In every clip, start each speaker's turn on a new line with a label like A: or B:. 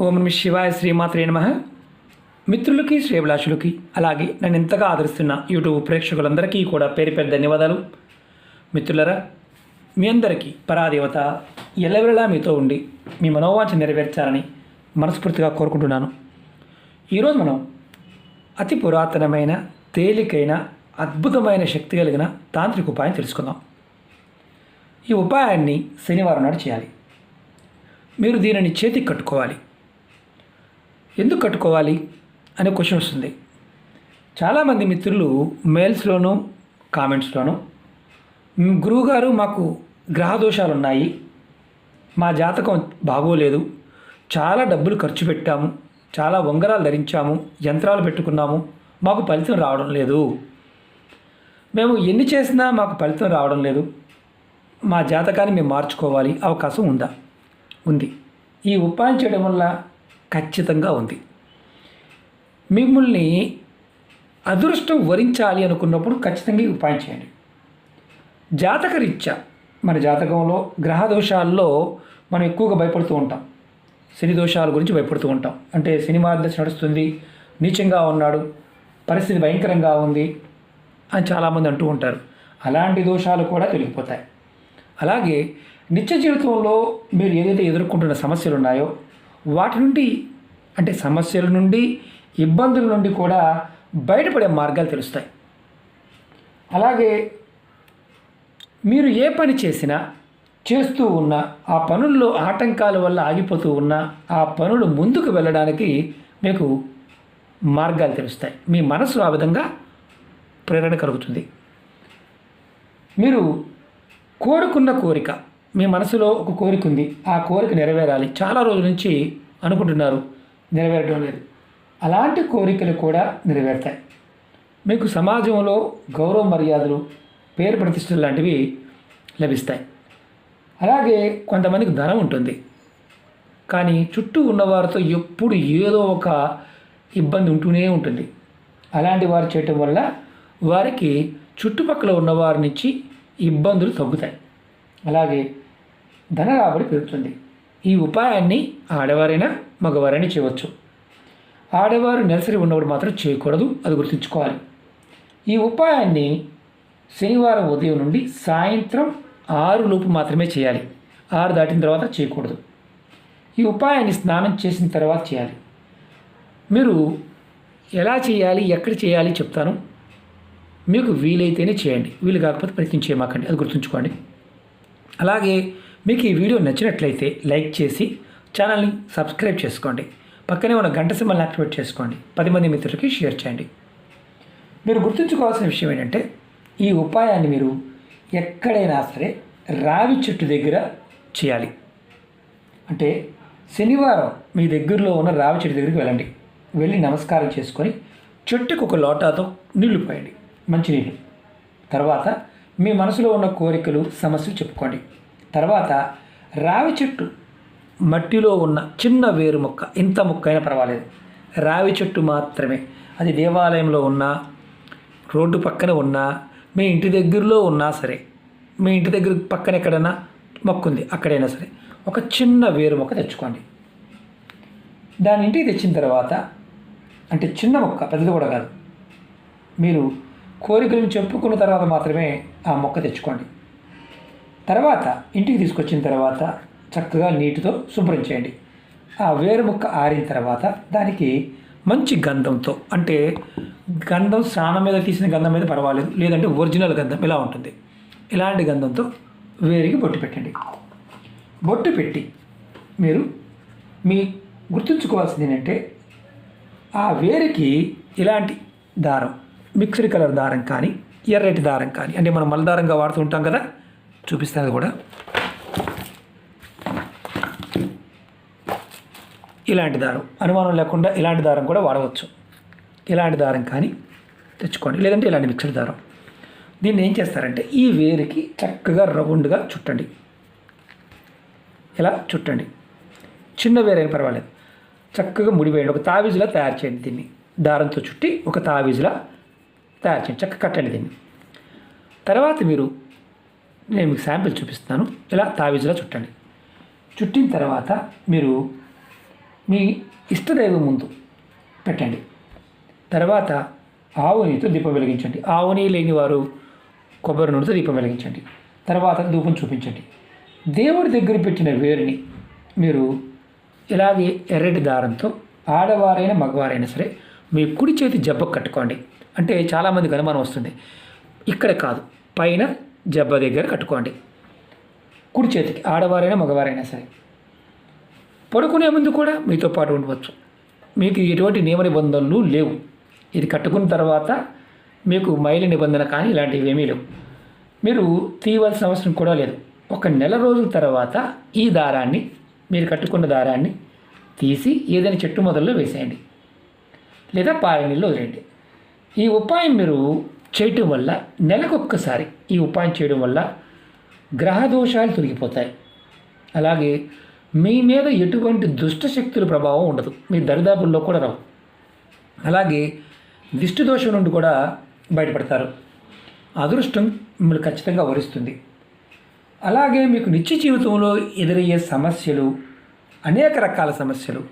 A: ఓం నమ శివాయ శ్రీమాత్రే నమ. మిత్రులకి శ్రేభిలాషులకి అలాగే నన్ను ఎంతగా ఆదరిస్తున్న యూట్యూబ్ ప్రేక్షకులందరికీ కూడా పేరు పేరు ధన్యవాదాలు. మిత్రులరా మీ అందరికీ పరాదేవత ఎల్లవెళ్ళలా మీతో ఉండి మీ మనోవాంఛ నెరవేర్చాలని మనస్ఫూర్తిగా కోరుకుంటున్నాను. ఈరోజు మనం అతి పురాతనమైన తేలికైన అద్భుతమైన శక్తి కలిగిన తాంత్రిక ఉపాయం తెలుసుకుందాం. ఈ ఉపాయాన్ని శనివారం నాడు చేయాలి. మీరు దీనిని చేతికి కట్టుకోవాలి. ఎందుకు కట్టుకోవాలి అనే క్వశ్చన్ వస్తుంది. చాలామంది మిత్రులు మెయిల్స్లోనూ కామెంట్స్లోనూ గురువుగారు మాకు గ్రహ దోషాలు ఉన్నాయి మా జాతకం బాగోలేదు. చాలా డబ్బులు ఖర్చు పెట్టాము. చాలా ఉంగరాలు ధరించాము. యంత్రాలు పెట్టుకున్నాము. మాకు ఫలితం రావడం లేదు. మేము ఎన్ని చేసినా మాకు ఫలితం రావడం లేదు. మా జాతకాన్ని మేము మార్చుకోవాలి. అవకాశం ఉందా? ఉంది. ఈ ఉపాయం చేయడం వల్ల ఖచ్చితంగా ఉంది. మిమ్మల్ని అదృష్టం వరించాలి అనుకున్నప్పుడు ఖచ్చితంగా ఈ ఉపాయం చేయండి. జాతక రీత్యా మన జాతకంలో గ్రహ దోషాల్లో మనం ఎక్కువగా భయపడుతూ ఉంటాం. శని దోషాల గురించి భయపడుతూ ఉంటాం. అంటే శని మార్గదర్శి నడుస్తుంది నీచంగా ఉన్నాడు పరిస్థితి భయంకరంగా ఉంది అని చాలామంది అంటూ ఉంటారు. అలాంటి దోషాలు కూడా తొలగిపోతాయి. అలాగే నిత్య జీవితంలో మీరు ఏదైతే ఎదుర్కొంటున్న సమస్యలు ఉన్నాయో వాటి నుండి అంటే సమస్యల నుండి ఇబ్బందుల నుండి కూడా బయటపడే మార్గాలు తెలుస్తాయి. అలాగే మీరు ఏ పని చేసినా చేస్తూ ఉన్న ఆ పనుల్లో ఆటంకాల వల్ల ఆగిపోతూ ఉన్న ఆ పనులు ముందుకు వెళ్ళడానికి మీకు మార్గాలు తెలుస్తాయి. మీ మనసు ఆ విధంగా ప్రేరణ కలుగుతుంది. మీరు కోరుకున్న కోరిక మీ మనసులో ఒక కోరిక ఉంది. ఆ కోరిక నెరవేరాలి. చాలా రోజుల నుంచి అనుకుంటున్నారు నెరవేరడం లేదు అలాంటి కోరికలు కూడా నెరవేరుతాయి. మీకు సమాజంలో గౌరవ మర్యాదలు పేరు ప్రతిష్టలు లాంటివి లభిస్తాయి. అలాగే కొంతమందికి ధనం ఉంటుంది. కానీ చుట్టూ ఉన్నవారితో ఎప్పుడు ఏదో ఒక ఇబ్బంది ఉంటూనే ఉంటుంది. అలాంటి వారు చేయటం వల్ల వారికి చుట్టుపక్కల ఉన్నవారి నుంచి ఇబ్బందులు తగ్గుతాయి. అలాగే ధన రాబడి పెరుగుతుంది. ఈ ఉపాయాన్ని ఆడవారైనా మగవారైనా చేయవచ్చు. ఆడవారు నెలసరి ఉన్నప్పుడు మాత్రం చేయకూడదు అది గుర్తుంచుకోవాలి. ఈ ఉపాయాన్ని శనివారం ఉదయం నుండి సాయంత్రం ఆరు లోపు మాత్రమే చేయాలి. ఆరు దాటిన తర్వాత చేయకూడదు. ఈ ఉపాయాన్ని స్నానం చేసిన తర్వాత చేయాలి. మీరు ఎలా చేయాలి ఎక్కడ చేయాలి చెప్తాను. మీకు వీలైతేనే చేయండి. వీలు కాకపోతే ప్రయత్నం చేయమాకండి అది గుర్తుంచుకోండి. అలాగే మీకు ఈ వీడియో నచ్చినట్లయితే లైక్ చేసి ఛానల్ని సబ్స్క్రైబ్ చేసుకోండి. పక్కనే ఉన్న గంట సింబల్ని యాక్టివేట్ చేసుకోండి. పది మంది మిత్రులకి షేర్ చేయండి. మీరు గుర్తుంచుకోవాల్సిన విషయం ఏంటంటే ఈ ఉపాయాన్ని మీరు ఎక్కడైనా సరే రావి చెట్టు దగ్గర చేయాలి. అంటే శనివారం మీ దగ్గరలో ఉన్న రావి చెట్టు దగ్గరికి వెళ్ళండి. వెళ్ళి నమస్కారం చేసుకొని చెట్టుకు ఒక లోటాతో నీళ్ళు పోయండి. మంచినీళ్ళు. తర్వాత మీ మనసులో ఉన్న కోరికలు సమస్యలు చెప్పుకోండి. తర్వాత రావి చెట్టు మట్టిలో ఉన్న చిన్న వేరు మొక్క ఇంత మొక్క అయినా పర్వాలేదు. రావి చెట్టు మాత్రమే. అది దేవాలయంలో ఉన్నా రోడ్డు పక్కన ఉన్నా మీ ఇంటి దగ్గరలో ఉన్నా సరే మీ ఇంటి దగ్గర పక్కన ఎక్కడైనా మొక్క ఉంది అక్కడైనా సరే ఒక చిన్న వేరు మొక్క తెచ్చుకోండి. దాని ఇంటికి తెచ్చిన తర్వాత అంటే చిన్న మొక్క పెద్దది కూడా కాదు మీరు కోరికలను చెప్పుకున్న తర్వాత మాత్రమే ఆ మొక్క తెచ్చుకోండి. తర్వాత ఇంటికి తీసుకొచ్చిన తర్వాత చక్కగా నీటితో శుభ్రం చేయండి. ఆ వేరు ముక్క ఆరిన తర్వాత దానికి మంచి గంధంతో అంటే గంధం స్నానం మీద తీసిన గంధం మీద పర్వాలేదు లేదంటే ఒరిజినల్ గంధం ఇలా ఉంటుంది. ఇలాంటి గంధంతో వేరికి బొట్టు పెట్టండి. బొట్టు పెట్టి మీరు మీ గుర్తుంచుకోవాల్సింది ఏంటంటే ఆ వేరికి ఇలాంటి దారం మిక్స్డ్ కలర్ దారం కానీ ఎర్రటి దారం కానీ అంటే మనం మలదారంగా వాడుతూ ఉంటాం కదా చూపిస్తాను అది కూడా. ఇలాంటి దారం. అనుమానం లేకుండా ఇలాంటి దారం కూడా వాడవచ్చు. ఇలాంటి దారం కానీ తెచ్చుకోండి. లేదంటే ఇలాంటి మిక్సర్ దారం. దీన్ని ఏం చేస్తారంటే ఈ వేరుకి చక్కగా రౌండ్గా చుట్టండి. ఇలా చుట్టండి. చిన్న వేరైనా పర్వాలేదు. చక్కగా ముడివేయండి ఒక తావీజులా తయారు చేయండి దీన్ని. దారంతో చుట్టి ఒక తావీజులా తయారు చేయండి. చక్కగా కట్టండి దీన్ని. తర్వాత మీరు నేను మీకు శాంపిల్ చూపిస్తాను ఇలా తావీజులా చుట్టండి. చుట్టిన తర్వాత మీరు మీ ఇష్టదైవం ముందు పెట్టండి. తర్వాత ఆవునితో దీపం వెలిగించండి. ఆవుని లేని వారు కొబ్బరి నూనెతో దీపం వెలిగించండి. తర్వాత ధూపం చూపించండి. దేవుడి దగ్గర పెట్టిన వేరుని మీరు ఇలాగే ఎర్రటి దారంతో ఆడవారైనా మగవారైనా సరే మీ కుడి చేతి జబ్బ కట్టుకోండి. అంటే చాలామందికి అనుమానం వస్తుంది. ఇక్కడ కాదు. పైన జబ్బ దగ్గర కట్టుకోండి. కుడి చేతికి ఆడవారైనా మగవారైనా సరే. పడుకునే ముందు కూడా మీతో పాటు ఉండవచ్చు. మీకు ఎటువంటి నియమ నిబంధనలు లేవు. ఇది కట్టుకున్న తర్వాత మీకు మైలు నిబంధన కానీ ఇలాంటివి ఏమీ లేవు. మీరు తీయవలసిన అవసరం కూడా లేదు. ఒక నెల రోజుల తర్వాత ఈ దారాన్ని మీరు కట్టుకున్న దారాన్ని తీసి ఏదైనా చెట్టు మొదల్లో వేసేయండి. లేదా పాల నీళ్ళు వదిలేయండి. ఈ ఉపాయం మీరు చేయటం వల్ల నెలకొక్కసారి ఈ ఉపాయం చేయడం వల్ల గ్రహ దోషాలు తొలగిపోతాయి. అలాగే మీ మీద ఎటువంటి దుష్ట శక్తుల ప్రభావం ఉండదు. మీ దరిదాపుల్లో కూడా రావు. అలాగే దిష్టి దోషం నుండి కూడా బయటపడతారు. అదృష్టం మిమ్మల్ని ఖచ్చితంగా వరిస్తుంది. అలాగే మీకు నిత్య జీవితంలో ఎదురయ్యే సమస్యలు అనేక రకాల సమస్యలు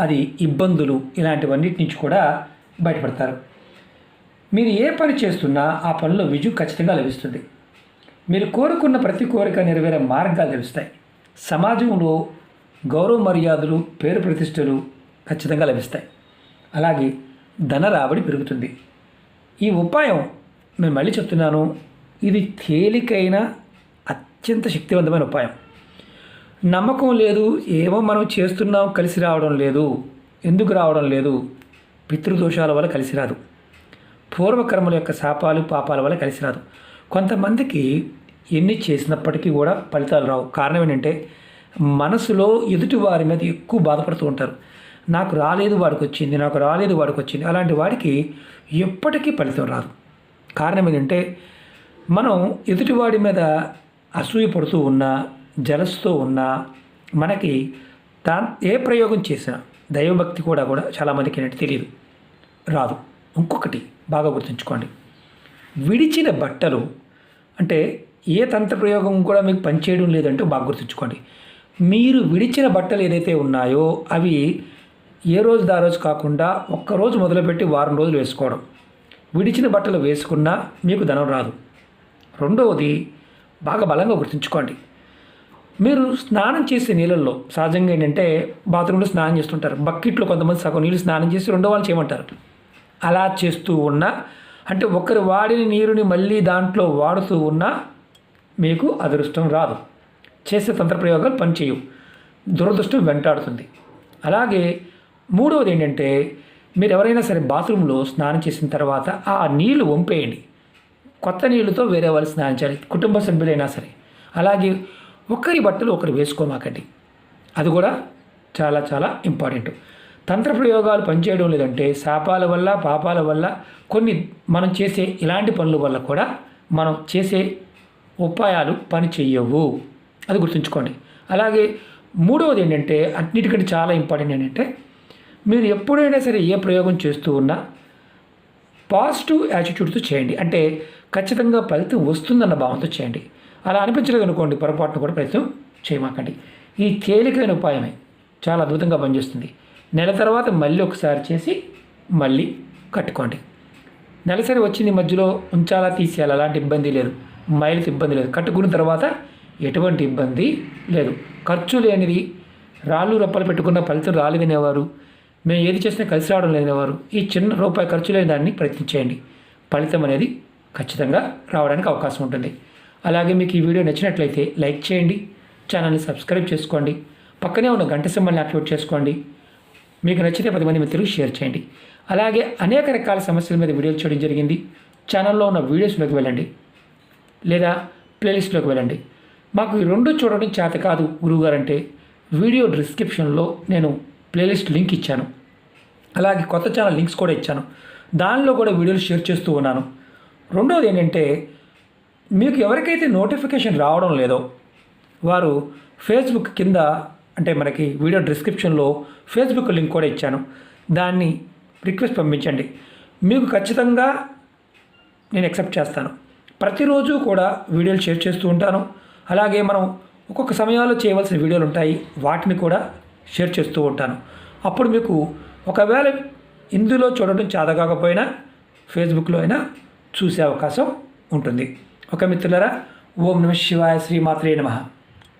A: అది ఇబ్బందులు ఇలాంటివన్నిటి నుంచి కూడా బయటపడతారు. మీరు ఏ పని చేస్తున్నా ఆ పనిలో విజయం ఖచ్చితంగా లభిస్తుంది. మీరు కోరుకున్న ప్రతి కోరిక నెరవేరే మార్గాలు లభిస్తాయి. సమాజంలో గౌరవ మర్యాదలు పేరు ప్రతిష్టలు ఖచ్చితంగా లభిస్తాయి. అలాగే ధన రాబడి పెరుగుతుంది. ఈ ఉపాయం నేను మళ్ళీ చెప్తున్నాను. ఇది తేలికైన అత్యంత శక్తివంతమైన ఉపాయం. నమ్మకం లేదు ఏమో మనం చేస్తున్నాం కలిసి రావడం లేదు ఎందుకు రావడం లేదు పితృదోషాల వల్ల కలిసి రాదు. పూర్వకర్మల యొక్క శాపాలు పాపాల వల్ల కలిసి రాదు కొంతమందికి ఎన్ని చేసినప్పటికీ కూడా ఫలితాలు రావు. కారణం ఏంటంటే మనసులో ఎదుటి వారి మీద ఎక్కువ బాధపడుతూ ఉంటారు. నాకు రాలేదు వాడికి వచ్చింది నాకు రాలేదు వాడికి వచ్చింది. అలాంటి వాడికి ఎప్పటికీ ఫలితం రాదు. కారణం ఏంటంటే మనం ఎదుటివాడి మీద అసూయ పడుతూ ఉన్నా జలస్తూ ఉన్నా మనకి దా ఏ ప్రయోగం చేసినా దైవభక్తి కూడా కూడా చాలామందికి ఏంటంటే తెలియదు రాదు. ఇంకొకటి బాగా గుర్తుంచుకోండి. విడిచిన బట్టలు అంటే ఏ తంత్ర ప్రయోగం కూడా మీకు పనిచేయడం లేదంటే బాగా గుర్తుంచుకోండి. మీరు విడిచిన బట్టలు ఏదైతే ఉన్నాయో అవి ఏ రోజు దా రోజు కాకుండా ఒక్కరోజు మొదలుపెట్టి వారం రోజులు వేసుకోవడం. విడిచిన బట్టలు వేసుకున్నా మీకు ధనం రాదు. రెండవది బాగా బలంగా గుర్తుంచుకోండి. మీరు స్నానం చేసే నీళ్ళల్లో సహజంగా ఏంటంటే బాత్రూంలో స్నానం చేస్తుంటారు. బకెట్లో కొంతమంది సగం నీళ్ళు స్నానం చేసి రెండో వాళ్ళు చేయమంటారు. అలా చేస్తూ ఉన్నా అంటే ఒకరు వాడిన నీరుని మళ్ళీ దాంట్లో వాడుతూ ఉన్నా మీకు అదృష్టం రాదు. చేసే తంత్ర ప్రయోగాలు పనిచేయవు. దురదృష్టం వెంటాడుతుంది. అలాగే మూడవది ఏంటంటే మీరు ఎవరైనా సరే బాత్రూంలో స్నానం చేసిన తర్వాత ఆ నీళ్ళు వంపేయండి. కొత్త నీళ్ళతో వేరే వాళ్ళు స్నానం చేయాలి కుటుంబ సభ్యులైనా సరే. అలాగే ఒకరి బట్టలు ఒకరు వేసుకోమాకండి. అది కూడా చాలా చాలా ఇంపార్టెంట్. తంత్ర ప్రయోగాలు పనిచేయడం లేదంటే శాపాల వల్ల పాపాల వల్ల కొన్ని మనం చేసే ఇలాంటి పనుల వల్ల కూడా మనం చేసే ఉపాయాలు పని చెయ్యవు. అది గుర్తుంచుకోండి. అలాగే మూడవది ఏంటంటే అన్నిటికంటే చాలా ఇంపార్టెంట్ ఏంటంటే మీరు ఎప్పుడైనా సరే ఏ ప్రయోగం చేస్తూ ఉన్నా పాజిటివ్ యాటిట్యూడ్తో చేయండి. అంటే ఖచ్చితంగా ఫలితం వస్తుందన్న భావంతో చేయండి. అలా అనిపించలేదు అనుకోండి పొరపాటున కూడా ప్రయత్నం చేయమాకండి. ఈ తేలికైన ఉపాయమే చాలా అద్భుతంగా పనిచేస్తుంది. నెల తర్వాత మళ్ళీ ఒకసారి చేసి మళ్ళీ కట్టుకోండి. నెలసరి వచ్చింది మధ్యలో ఉంచాలా తీసేయాలి? అలాంటి ఇబ్బంది లేదు. మైలుకి ఇబ్బంది లేదు. కట్టుకున్న తర్వాత ఎటువంటి ఇబ్బంది లేదు. ఖర్చు లేనిది రాళ్ళు రప్పలు పెట్టుకున్న ఫలితం రాలేదనేవారు మేము ఏది చేసినా కలిసి రావడం లేదనేవారు ఈ చిన్న రూపాయి ఖర్చు లేని దాన్ని ప్రయత్నించేయండి. ఫలితం అనేది ఖచ్చితంగా రావడానికి అవకాశం ఉంటుంది. అలాగే మీకు ఈ వీడియో నచ్చినట్లయితే లైక్ చేయండి. ఛానల్ని సబ్స్క్రైబ్ చేసుకోండి. పక్కనే ఉన్న గంట సింబల్ని యాక్టివేట్ చేసుకోండి. మీకు నచ్చితే పది మంది మిత్రులకు షేర్ చేయండి. అలాగే అనేక రకాల సమస్యల మీద వీడియోలు చేయడం జరిగింది. ఛానల్లో ఉన్న వీడియోస్లోకి వెళ్ళండి. లేదా ప్లేలిస్ట్లోకి వెళ్ళండి. మాకు ఈ రెండు చూడడం చేత కాదు గురువుగారంటే వీడియో డిస్క్రిప్షన్లో నేను ప్లేలిస్ట్ లింక్ ఇచ్చాను. అలాగే కొత్త ఛానల్ లింక్స్ కూడా ఇచ్చాను. దానిలో కూడా వీడియోలు షేర్ చేస్తూ ఉన్నాను. రెండవది ఏంటంటే మీకు ఎవరికైతే నోటిఫికేషన్ రావడం లేదో వారు ఫేస్బుక్ కింద అంటే మనకి వీడియో డిస్క్రిప్షన్లో ఫేస్బుక్ లింక్ కూడా ఇచ్చాను. దాన్ని రిక్వెస్ట్ పంపించండి. మీకు ఖచ్చితంగా నేను యాక్సెప్ట్ చేస్తాను. ప్రతిరోజు కూడా వీడియోలు షేర్ చేస్తూ ఉంటాను. అలాగే మనం ఒక్కొక్క సమయాల్లో చేయవలసిన వీడియోలు ఉంటాయి. వాటిని కూడా షేర్ చేస్తూ ఉంటాను. అప్పుడు మీకు ఒకవేళ ఇందులో చూడడం చేతకాకపోయినా ఫేస్బుక్లో అయినా చూసే అవకాశం ఉంటుంది. ఒక మిత్రులరా ఓం నమ శివాయ శ్రీమాత్రే నమః.